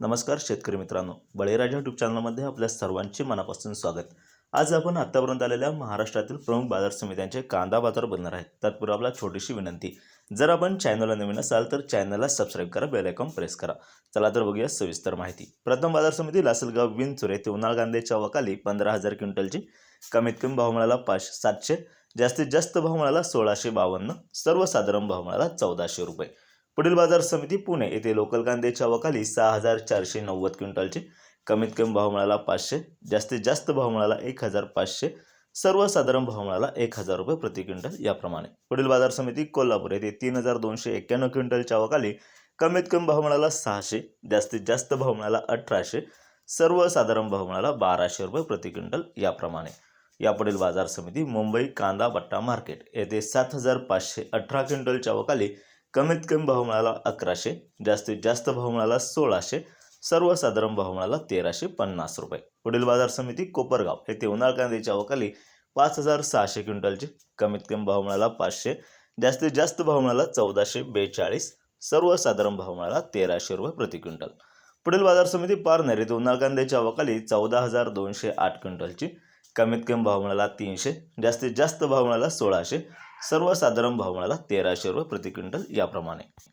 नमस्कार शेतकरी मित्रांनो. बळीराजा यूट्यूब चॅनलमध्ये आपल्या सर्वांचे मनापासून स्वागत. आज आपण आत्तापर्यंत आलेल्या महाराष्ट्रातील प्रमुख बाजार समित्यांचे कांदा बाजार बनणार आहेत. तत्पूर्वी आपला छोटीशी विनंती. जर आपण चॅनलला नवीन असाल तर चॅनलला सबस्क्राईब करा बेल आयकॉन प्रेस करा. चला तर बघूया सविस्तर माहिती. प्रथम बाजार समिती लासलगाव विंचुरे ते उन्हाळ कांद्याच्या वकाली पंधरा हजार क्विंटलची. कमीत कमी भाव मिळाला पाचशे सातशे. जास्तीत जास्त भाव मिळाला सोळाशे बावन्न. सर्वसाधारण भाव मिळाला चौदाशे रुपये. पुढील बाजार समिती पुणे येथे लोकल कांद्याच्या वकाली सहा हजार चारशे नव्वद क्विंटलचे कमीत कमी भाव मिळाला पाचशे जास्तीत जास्त भाव मिळाला एक हजार पाचशे सर्वसाधारण भाव मिळाला एक हजार रुपये प्रति क्विंटल याप्रमाणे. पुढील बाजार समिती कोल्हापूर येथे तीन हजार दोनशे एक्क्याण्णव क्विंटलच्या वकाली कमीत कमी भाव मिळाला सहाशे जास्तीत जास्त भाव मिळाला अठराशे सर्वसाधारण भाव मिळाला बाराशे रुपये प्रति क्विंटल याप्रमाणे. यापुढील बाजार समिती मुंबई कांदा बट्टा मार्केट येथे सात हजार पाचशे अठरा क्विंटलच्या वकाली कमीत कमी भाव मिळाला अकराशे जास्तीत जास्त भाव मिळाला सोळाशे सर्वसाधारण भाव मिळाला तेराशे पन्नास रुपये. पुढील बाजार समिती कोपरगाव येथे उन्हाळ कांद्याच्या अवकाली पाच हजार सहाशे क्विंटलचे. कमीत कमी भाव मिळाला पाचशे जास्तीत जास्त भाव मिळाला चौदाशे बेचाळीस सर्वसाधारण भाव मिळाला तेराशे रुपये प्रति क्विंटल. पुढील बाजार समिती पारनेर येथे उन्हाळ कांद्याच्या अवकाली चौदा हजार दोनशे आठ क्विंटलची. कमीत कमी भाव मिळाला तीनशे जास्तीत जास्त भाव मिळाला सोळाशे सर्वसाधारण भाव मिळाला तेराशे रुपये प्रति क्विंटल याप्रमाणे.